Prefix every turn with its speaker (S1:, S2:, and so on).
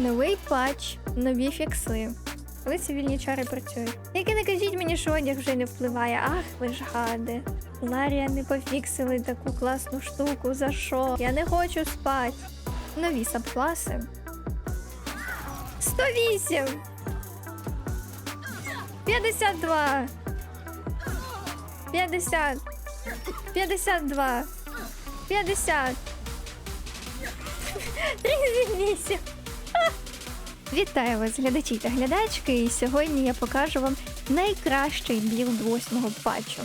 S1: Новий патч, нові фікси. Коли цивільні чари працюють. Тільки не кажіть мені, що одяг вже не впливає. Ах, ви ж гади. Ларія не пофіксили таку класну штуку. За що? Я не хочу спати. Нові сабкласи. 108! 52! 50! 52! 50! 38! Вітаю вас, глядачі та глядачки, і сьогодні я покажу вам найкращий білд восьмого патчу.